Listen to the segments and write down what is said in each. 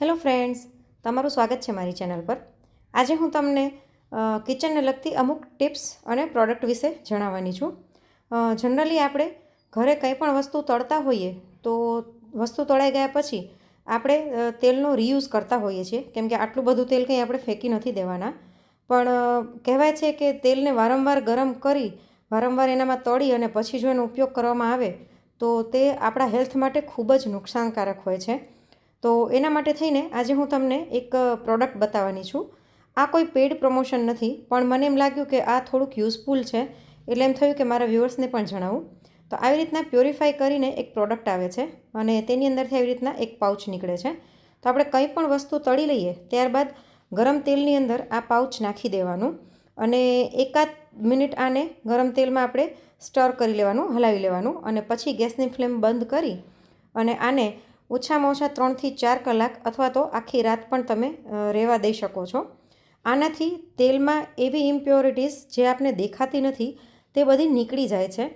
Hello friends, તમારું સ્વાગત છે મારી ચેનલ પર. આજે હું તમને કિચનને લગતી અમુક ટિપ્સ અને પ્રોડક્ટ વિશે જણાવવાની છું. જનરલી આપણે ઘરે કંઈ પણ વસ્તુ તળતા હોઈએ, તો વસ્તુ તળાઈ ગયા પછી આપણે તેલનો રીયુઝ કરતા હોઈએ છીએ. કેમ કે આટલું બધું તેલ કંઈ આપણે ફેંકી નથી દેવાના. પણ કહેવાય છે કે તેલને વારંવાર ગરમ કરી, વારંવાર એનામાં તળી અને પછી જો એનો ઉપયોગ કરવામાં આવે, તો તે આપણા હેલ્થ માટે ખૂબ જ નુકસાનકારક હોય છે. તો એના માટે થઈને આજે હું તમને એક પ્રોડક્ટ બતાવવાની છું. આ કોઈ પેડ પ્રમોશન નથી, પણ મને એમ લાગ્યું કે આ થોડુંક યુઝફુલ છે, એટલે એમ થયું કે મારા વ્યુઅર્સને પણ જણાવું. તો આવી રીતના પ્યોરિફાઈ કરીને એક પ્રોડક્ટ આવે છે અને તેની અંદરથી આવી રીતના એક પાઉચ નીકળે છે. તો આપણે કંઈ પણ વસ્તુ તળી લઈએ, ત્યારબાદ ગરમ તેલની અંદર આ પાઉચ નાખી દેવાનું અને એકાદ મિનિટ આને ગરમ તેલમાં આપણે સ્ટર કરી લેવાનું, હલાવી લેવાનું અને પછી ગેસની ફ્લેમ બંધ કરી અને આને ઓછામાં ઓછા ત્રણથી ચાર કલાક અથવા તો આખી રાત પણ તમે રહેવા દઈ શકો છો. આનાથી તેલમાં એવી ઇમ્પ્યોરિટીઝ જે આપને દેખાતી નથી, તે બધી નીકળી જાય છે.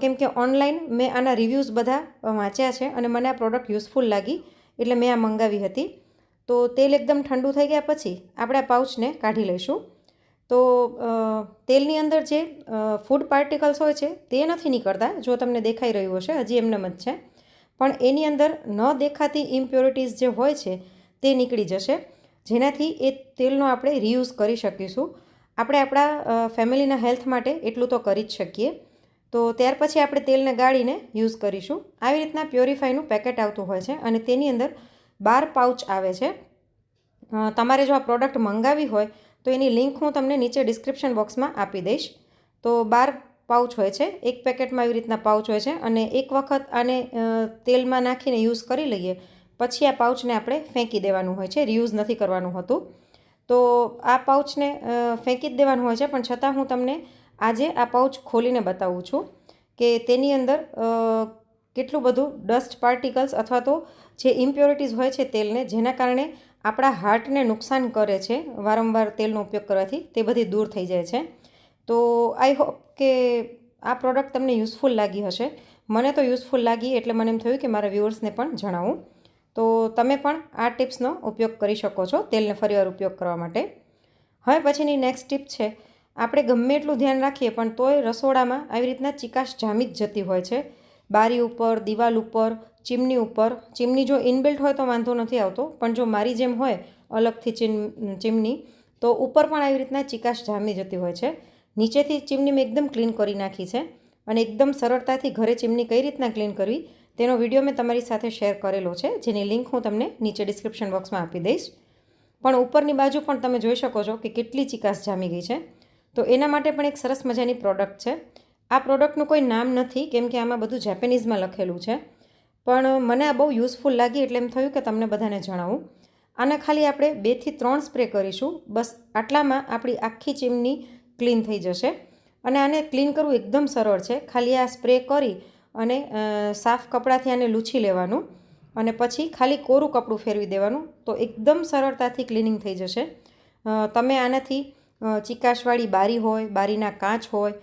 કેમ કે ઓનલાઈન મેં આના રિવ્યૂઝ બધા વાંચ્યા છે અને મને આ પ્રોડક્ટ યુઝફુલ લાગી એટલે મેં આ મંગાવી હતી. તો તેલ એકદમ ઠંડુ થઈ ગયા પછી આપણે આ પાઉચને કાઢી લઈશું. તો તેલની અંદર જે ફૂડ પાર્ટિકલ્સ હોય છે તે નથી નીકળતા, જો તમને દેખાઈ રહ્યું હશે, હજી એમને જ છે. પણ એની અંદર ન દેખાતી ઇમ્પ્યોરિટીઝ જે હોય છે, તે નીકળી જશે. જેનાથી એ તેલનો આપણે રિયુઝ કરી શકીશું. આપણે આપણા ફેમિલીના હેલ્થ માટે એટલું તો કરી જ શકીએ. તો ત્યાર પછી આપણે તેલને ગાળીને યુઝ કરીશું. આવી રીતના પ્યોરિફાઈનું પેકેટ આવતું હોય છે અને તેની અંદર બાર પાઉચ આવે છે. તમારે જો આ પ્રોડક્ટ મંગાવી હોય તો એની લિંક હું તમને નીચે ડિસ્ક્રિપ્શન બોક્સમાં આપી દઈશ. તો બાર પાઉચ હોય છે. એક પેકેટમાં એવી રીતના પાઉચ હોય છે અને એક વખત આને તેલમાં નાખીને યુઝ કરી લઈએ, પછી આ પાઉચને આપણે ફેંકી દેવાનું હોય છે. રિયુઝ નથી કરવાનું હોતું. તો આ પાઉચને ફેંકી જ દેવાનું હોય છે. પણ છતાં હું તમને આજે આ પાઉચ ખોલીને બતાવું છું કે તેની અંદર કેટલું બધું ડસ્ટ પાર્ટિકલ્સ અથવા તો જે ઇમ્પ્યોરિટીઝ હોય છે તેલને, જેના કારણે આપણા હાર્ટને નુકસાન કરે છે, વારંવાર તેલનો ઉપયોગ કરવાથી, તે બધી દૂર થઈ જાય છે. તો આઈ હોપ કે આ પ્રોડક્ટ તમને યુઝફુલ લાગી હશે. મને તો યુઝફુલ લાગી એટલે મને એમ થયું કે મારા વ્યુઅર્સને પણ જણાવું. તો તમે પણ આ ટિપ્સનો ઉપયોગ કરી શકો છો, તેલને ફરીવાર ઉપયોગ કરવા માટે. હવે પછીની નેક્સ્ટ ટીપ છે. આપણે ગમે એટલું ધ્યાન રાખીએ, પણ તોય રસોડામાં આવી રીતના ચિકાશ જામી જ જતી હોય છે. બારી ઉપર, દિવાલ ઉપર, ચીમની ઉપર. ચીમની જો ઇનબિલ્ટ હોય તો વાંધો નથી આવતો, પણ જો મારી જેમ હોય, અલગથી ચીમ, ચીમની, તો ઉપર પણ આવી રીતના ચિકાશ જામી જતી હોય છે. નીચેથી ચીમની મેં એકદમ ક્લીન કરી નાખી છે અને એકદમ સરળતાથી ઘરે ચીમની કઈ રીતના ક્લીન કરવી તેનો વીડિયો મેં તમારી સાથે શેર કરેલો છે, જેની લિંક હું તમને નીચે ડિસ્ક્રિપ્શન બોક્સમાં આપી દઈશ. પણ ઉપરની બાજુ પણ તમે જોઈ શકો છો કે કેટલી ચિકાસ જામી ગઈ છે. તો એના માટે પણ એક સરસ મજાની પ્રોડક્ટ છે. આ પ્રોડક્ટનું કોઈ નામ નથી, કેમ કે આમાં બધું જેપેનીઝમાં લખેલું છે. પણ મને આ બહુ યુઝફુલ લાગી એટલે એમ થયું કે તમને બધાને જણાવું. આને ખાલી આપણે બેથી ત્રણ સ્પ્રે કરીશું. બસ આટલામાં આપણી આખી ચીમની ક્લીન થઈ જશે. અને આને ક્લીન કરવું એકદમ સરળ છે. ખાલી આ સ્પ્રે કરી અને સાફ કપડાથી આને લૂછી લેવાનું અને પછી ખાલી કોરું કપડું ફેરવી દેવાનું. તો એકદમ સરળતાથી ક્લિનિંગ થઈ જશે. તમે આનાથી ચીકાશવાળી બારી હોય, બારીના કાચ હોય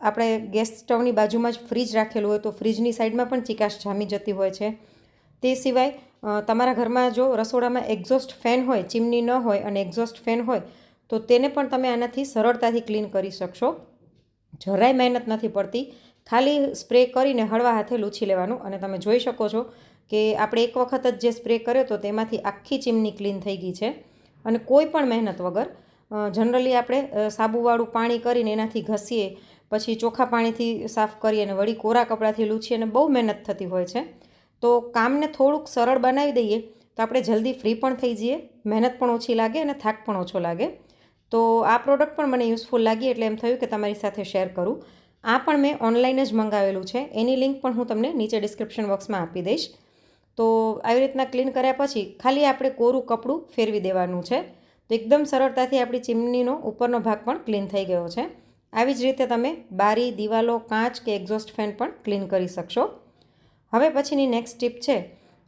આપણે ગેસ સ્ટવની બાજુમાં જ ફ્રીજ રાખેલું હોય તો ફ્રીજની સાઈડમાં પણ ચિકાશ જામી જતી હોય છે. તે સિવાય તમારા ઘરમાં જો રસોડામાં એક્ઝોસ્ટ ફેન હોય, ચીમની ન હોય અને એક્ઝોસ્ટ ફેન હોય તો તેને પણ તમે આનાથી સરળતાથી ક્લીન કરી શકશો. જરાય મહેનત નથી પડતી. ખાલી સ્પ્રે કરીને હળવા હાથે લૂછી લેવાનું અને તમે જોઈ શકો છો કે આપણે એક વખત જ જે સ્પ્રે કર્યો તો તેમાંથી આખી ચીમની ક્લીન થઈ ગઈ છે. અને કોઈ પણ મહેનત વગર જનરલી આપણે સાબુવાળું પાણી કરીને એનાથી ઘસીએ, પછી ચોખ્ખા પાણીથી સાફ કરીએ અને વળી કોરા કપડાંથી લૂછીએ અને બહુ મહેનત થતી હોય છે. તો કામને થોડુંક સરળ બનાવી દઈએ તો આપણે જલ્દી ફ્રી પણ થઈ જઈએ, મહેનત પણ ઓછી લાગે અને થાક પણ ઓછો લાગે. તો આ પ્રોડક્ટ પણ મને યુઝફુલ લાગી એટલે એમ થયું કે તમારી સાથે શેર કરું. આ પણ મેં ઓનલાઈન જ મંગાવેલું છે. એની લિંક પણ હું તમને નીચે ડિસ્ક્રિપ્શન બોક્સમાં આપી દઈશ. તો આવી રીતના ક્લીન કર્યા પછી ખાલી આપણે કોરું કપડું ફેરવી દેવાનું છે. તો એકદમ સરળતાથી આપણી ચીમનીનો ઉપરનો ભાગ પણ ક્લીન થઈ ગયો છે. આવી જ રીતે તમે બારી, દિવાલો, કાચ કે એક્ઝોસ્ટ ફેન પણ ક્લીન કરી શકશો. હવે પછીની નેક્સ્ટ ટીપ છે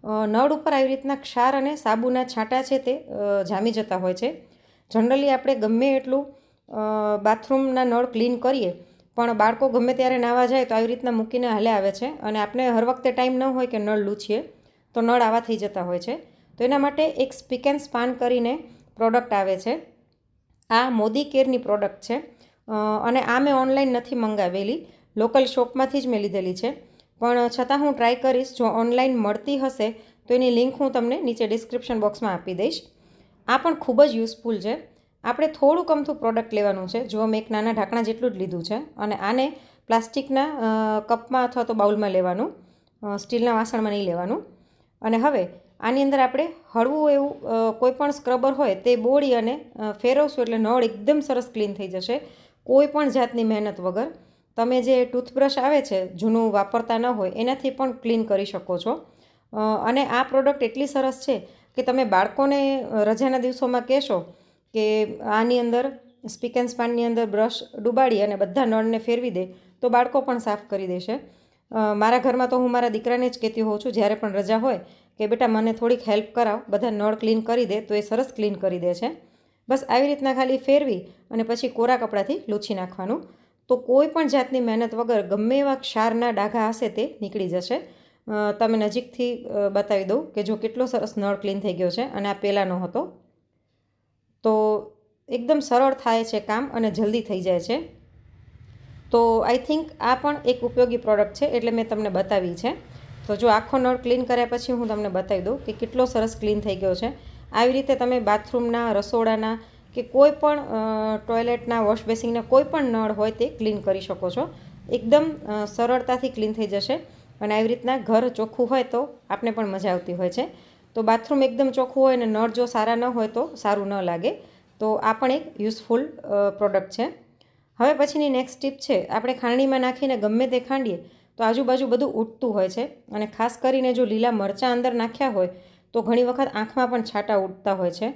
નળ ઉપર આવી રીતના ક્ષાર અને સાબુના છાંટા છે તે જામી જતા હોય છે. જનરલી આપણે ગમે એટલું બાથરૂમના નળ ક્લીન કરીએ, પણ બાળકો ગમે ત્યારે નાવા જાય તો આવી રીતના મૂકીને હાલે આવે છે. અને આપણે હર વખતે ટાઈમ ન હોય કે નળ લૂછીએ, તો નળ આવા થઈ જતા હોય છે. તો એના માટે એક સ્પીક એન્ડ સ્પાન કરીને પ્રોડક્ટ આવે છે. આ મોદી કેરની પ્રોડક્ટ છે. અને આ મેં ઓનલાઈન નથી મંગાવેલી. લોકલ શોપમાંથી જ મેં લીધેલી છે. પણ છતાં હું ટ્રાય કરીશ, જો ઓનલાઈન મળતી હશે તો એની લિંક હું તમને નીચે ડિસ્ક્રિપ્શન બોક્સમાં આપી દઈશ. આ પણ ખૂબ જ યુઝફુલ છે. આપણે થોડુંક અમથું પ્રોડક્ટ લેવાનું છે. જો મેં એક નાના ઢાંકણા જેટલું જ લીધું છે અને આને પ્લાસ્ટિકના કપમાં અથવા તો બાઉલમાં લેવાનું સ્ટીલના વાસણમાં નહીં લેવાનું. અને હવે આની અંદર આપણે હળવું એવું કોઈપણ કોઈ પણ સ્ક્રબર હોય તે બોળી અને ફેરવશું એટલે નળ એકદમ સરસ ક્લીન થઈ જશે, કોઈ પણ જાતની મહેનત વગર. તમે જે ટૂથબ્રશ આવે છે, જૂનું વાપરતા ન હોય, એનાથી પણ ક્લીન કરી શકો છો. અને આ પ્રોડક્ટ એટલી સરસ છે કે તમે બાળકોને રજાના દિવસોમાં કહેશો કે આની અંદર સ્પીક એન્ડ સ્પાનની અંદર બ્રશ ડુબાડી અને બધા નળને ફેરવી દે, તો બાળકો પણ સાફ કરી દેશે. મારા ઘરમાં તો હું મારા દીકરાને જ કહેતી હોઉં છું, જ્યારે પણ રજા હોય, કે બેટા મને થોડીક હેલ્પ કરાવ, બધા નળ ક્લીન કરી દે, તો એ સરસ ક્લીન કરી દે છે. બસ આવી રીતના ખાલી ફેરવી અને પછી કોરા કપડાથી લૂછી નાખવાનું. તો કોઈ પણ જાતની મહેનત વગર ગમે એવા ક્ષારના ડાઘા હશે તે નીકળી જશે. તમે નજીકથી બતાવી દઉં કે જો કેટલો સરસ નળ ક્લીન થઈ ગયો છે અને આ પહેલાંનો હતો. તો એકદમ સરળ થાય છે કામ અને જલ્દી થઈ જાય છે. તો આઈ થિંક આ પણ એક ઉપયોગી પ્રોડક્ટ છે એટલે મેં તમને બતાવી છે. તો જો આખો નળ ક્લીન કર્યા પછી હું તમને બતાવી દઉં કે કેટલો સરસ ક્લીન થઈ ગયો છે. આવી રીતે તમે બાથરૂમના, રસોડાના કે કોઈ પણ ટોયલેટના વોશ બેસિંગના કોઈ પણ નળ હોય તે ક્લીન કરી શકો છો. એકદમ સરળતાથી ક્લીન થઈ જશે. અને આવી રીતના ઘર ચોખ્ખું હોય તો આપને પણ મજા આવતી હોય છે. તો બાથરૂમ એકદમ ચોખ્ખું હોય અને નળ જો સારા ન હોય તો સારું ન લાગે. તો આ પણ એક યુઝફુલ પ્રોડક્ટ છે. હવે પછીની નેક્સ્ટ ટીપ છે, આપણે ખાંડણીમાં નાખીને ગમે તે ખાંડીએ તો આજુબાજુ બધું ઉઠતું હોય છે અને ખાસ કરીને જો લીલા મરચાં અંદર નાખ્યા હોય તો ઘણી વખત આંખમાં પણ છાંટા ઉઠતા હોય છે.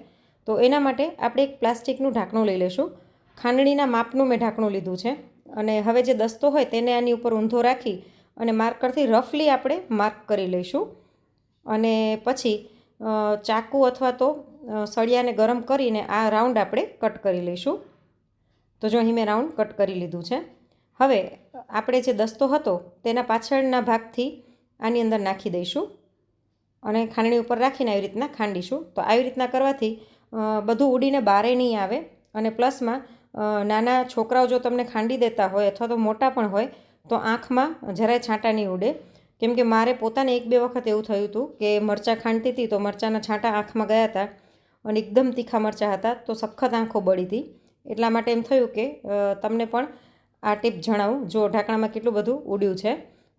તો એના માટે આપણે એક પ્લાસ્ટિકનું ઢાંકણું લઈ લઈશું. ખાંડણીના માપનું મેં ઢાંકણું લીધું છે અને હવે જે દસ્તો હોય તેને આની ઉપર ઊંધો રાખી અને માર્કરથી રફલી આપણે માર્ક કરી લઈશું. અને પછી ચાકુ અથવા તો સળિયાને ગરમ કરીને આ રાઉન્ડ આપણે કટ કરી લઈશું. તો જો અહીં મેં રાઉન્ડ કટ કરી લીધું છે. હવે, આપણે જે દસ્તો હતો, તેના પાછળના ભાગથી આની અંદર નાખી દઈશું. અને ખાંડણી ઉપર રાખીને આવી રીતના ખાંડીશું. તો આવી રીતના કરવાથી બધું ઉડીને બારે નહીં આવે. અને પ્લસમાં નાના છોકરાઓ જો તમને ખાંડી દેતા હોય અથવા તો મોટા પણ હોય તો આંખમાં જરાય છાંટા નહીં ઉડે. કેમ કે મારે પોતાને એક બે વખત એવું થયું હતું કે મરચાં ખાંડતી હતી તો મરચાંના છાંટા આંખમાં ગયા હતા અને એકદમ તીખા મરચાં હતા તો સખત આંખો બળી હતી. એટલા માટે એમ થયું કે તમને પણ આ ટીપ જણાવું. જો ઢાંકણામાં કેટલું બધું ઉડ્યું છે,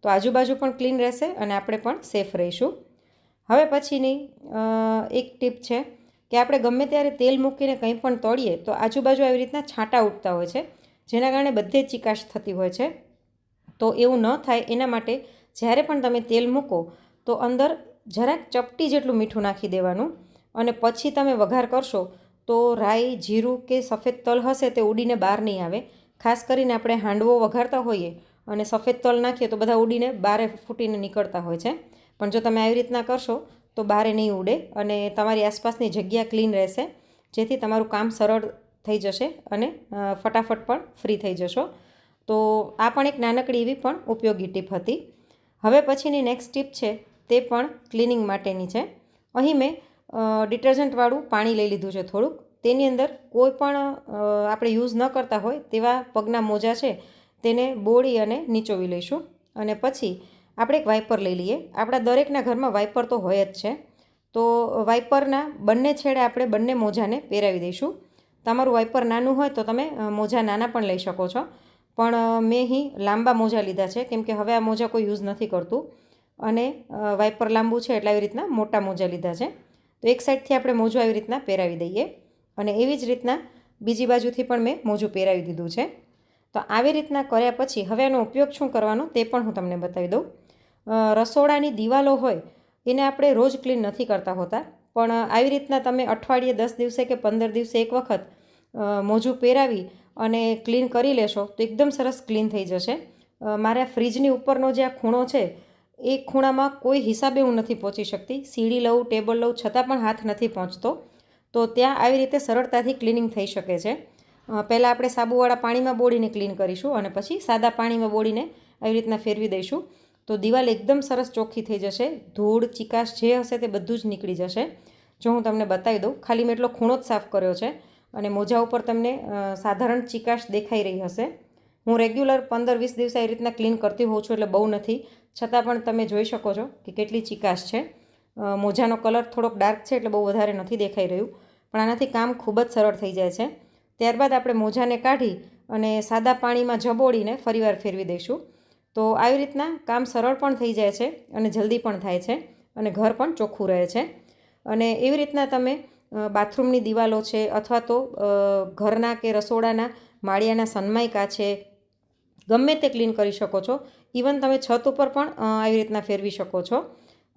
તો આજુબાજુ પણ ક્લીન રહેશે અને આપણે પણ સેફ રહીશું. હવે પછીની એક ટીપ છે કે આપણે ગમે ત્યારે તેલ મૂકીને કંઈ પણ તળીએ તો આજુબાજુ આવી રીતના છાંટા ઉઠતા હોય છે, જેના કારણે બધે ચિકાશ થતી હોય છે. તો એવું ન થાય એના માટે જ્યારે પણ તમે તેલ મૂકો, તો અંદર જરાક ચપટી જેટલું મીઠું નાખી દેવાનું અને પછી તમે વઘાર કરશો તો રાઈ, જીરું કે સફેદ તલ હશે તે ઉડીને બહાર નહીં આવે. ખાસ કરીને આપણે હાંડવો વઘારતા હોઈએ અને સફેદ તલ નાખીએ તો બધા ઉડીને બારે ફૂટીને નીકળતા હોય છે. પણ જો તમે આવી રીતના કરશો તો બારે નહીં ઉડે અને તમારી આસપાસની જગ્યા ક્લીન રહેશે, જેથી તમારું કામ સરળ થઈ જશે અને ફટાફટ પણ ફ્રી થઈ જશો. તો આ પણ એક નાનકડી એવી પણ ઉપયોગી ટીપ હતી. હવે પછીની નેક્સ્ટ ટીપ છે, તે પણ ક્લિનિંગ માટેની છે. અહીં મેં ડિટર્જન્ટવાળું પાણી લઈ લીધું છે થોડુંક. તેની અંદર કોઈ પણ આપણે યુઝ ન કરતા હોય તેવા પગના મોજા છે, તેને બોળી અને નીચોવી લઈશું. અને પછી આપણે એક વાઇપર લઈ લઈએ. આપણા દરેકના ઘરમાં વાઇપર તો હોય જ છે. તો વાઇપરના બંને છેડે આપણે બંને મોજાને પહેરાવી દઈશું. તમારું વાઇપર નાનું હોય તો તમે મોજા નાના પણ લઈ શકો છો. પણ મેં અહીં લાંબા મોજા લીધા છે, કેમ કે હવે આ મોજા કોઈ યુઝ નથી કરતું. અને વાઇપર લાંબુ છે એટલે આવી રીતના મોટા મોજા લીધા છે. તો એક સાઈડથી આપણે મોજું આવી રીતના પહેરાવી દઈએ. અને એવી જ રીતના બીજી બાજુથી પણ મેં મોજું પહેરાવી દીધું છે. તો આવી રીતના કર્યા પછી હવે આનો ઉપયોગ શું કરવાનો તે પણ હું તમને બતાવી દઉં. રસોડાની દિવાલો હોય, એને આપણે રોજ ક્લીન નથી કરતા હોતા. પણ આવી રીતના તમે અઠવાડિયે દસ દિવસે કે પંદર દિવસે એક વખત મોજું પહેરાવી અને ક્લીન કરી લેશો તો એકદમ સરસ ક્લીન થઈ જશે. મારા ફ્રીજની ઉપરનો જે આ ખૂણો છે, એ ખૂણામાં કોઈ હિસાબે હું નથી પહોંચી શકતી. સીડી લઉં, ટેબલ લઉં, છતાં પણ હાથ નથી પહોંચતો. તો ત્યાં આવી રીતે સરળતાથી ક્લિનિંગ થઈ શકે છે. પહેલાં આપણે સાબુવાળા પાણીમાં બોળીને ક્લીન કરીશું અને પછી સાદા પાણીમાં બોળીને આવી રીતના ફેરવી દઈશું. તો દિવાલ એકદમ સરસ ચોખ્ખી થઈ જશે. ધૂળ, ચિકાશ જે હશે તે બધું જ નીકળી જશે. જો હું તમને બતાવી દઉં, ખાલી મેં એટલો ખૂણો જ સાફ કર્યો છે. અને મોજા ઉપર તમને સાધારણ ચિકાશ દેખાઈ રહી હશે. હું રેગ્યુલર પંદર વીસ દિવસે એ રીતના ક્લીન કરતી હોઉં છું એટલે બહુ નથી. છતાં પણ તમે જોઈ શકો છો કે કેટલી ચિકાશ છે. મોજાનો કલર થોડોક ડાર્ક છે એટલે બહુ વધારે નથી દેખાઈ રહ્યું. પણ આનાથી કામ ખૂબ જ સરળ થઈ જાય છે. ત્યારબાદ આપણે મોજાને કાઢી અને સાદા પાણીમાં જબોડીને ફરીવાર ફેરવી દઈશું. તો આવી રીતના કામ સરળ પણ થઈ જાય છે અને જલ્દી પણ થાય છે અને ઘર પણ ચોખ્ખું રહે છે. અને એવી રીતના તમે બાથરૂમની દિવાલો છે અથવા તો ઘરના કે રસોડાના માળિયાના સન્માયકા છે, ગમે તે ક્લીન કરી શકો છો. ઇવન તમે છત ઉપર પણ આવી રીતના ફેરવી શકો છો.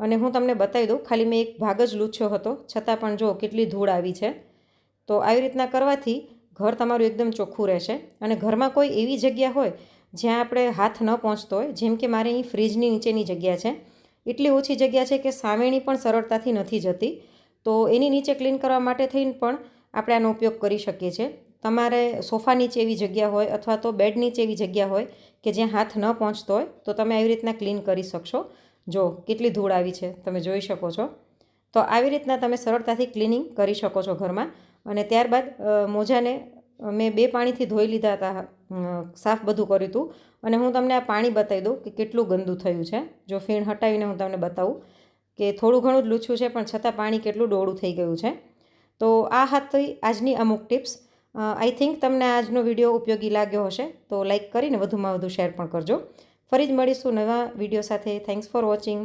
અને હું તમને બતાવી દઉં, ખાલી મેં એક ભાગ જ લૂછ્યો હતો, છતાં પણ જો કેટલી ધૂળ આવી છે. તો આવી રીતના કરવાથી ઘર તમારું એકદમ ચોખ્ખું રહેશે. અને ઘરમાં કોઈ એવી જગ્યા હોય, જ્યાં આપણે હાથ ન પહોંચતો હોય, જેમ કે મારે અહીં ફ્રીજની નીચેની જગ્યા છે. એટલી ઓછી જગ્યા છે કે સાવેણી પણ સરળતાથી નથી જતી. તો એની નીચે ક્લીન કરવા માટે થઈને પણ આપણે આનો ઉપયોગ કરી શકીએ છીએ. તમારે સોફા નીચે એવી જગ્યા હોય અથવા તો બેડ નીચે એવી જગ્યા હોય કે જ્યાં હાથ ન પહોંચતો હોય, તો તમે આવી રીતના ક્લીન કરી શકશો. જો કેટલી ધૂળ આવી છે, તમે જોઈ શકો છો. તો આવી રીતના તમે સરળતાથી ક્લિનિંગ કરી શકો છો ઘરમાં. અને ત્યારબાદ મોજાને મેં બે પાણીથી ધોઈ લીધા હતા સાફ બધું કર્યું હતું. અને હું તમને આ પાણી બતાવી દઉં કે કેટલું ગંદુ થયું છે. જો ફીણ હટાવીને હું તમને બતાવું. કે થોડું ઘણું જ લૂછું છે, પણ છતાં પાણી કેટલું ડોળું થઈ ગયું છે. તો આ હતી આજની અમુક ટિપ્સ. આઈ થિંક તમને આજનો વીડિયો ઉપયોગી લાગ્યો હશે, તો લાઈક કરીને વધુમાં વધુ શેર પણ કરજો. ફરી જ મળીશું નવા વીડિયો સાથે. Thanks for watching.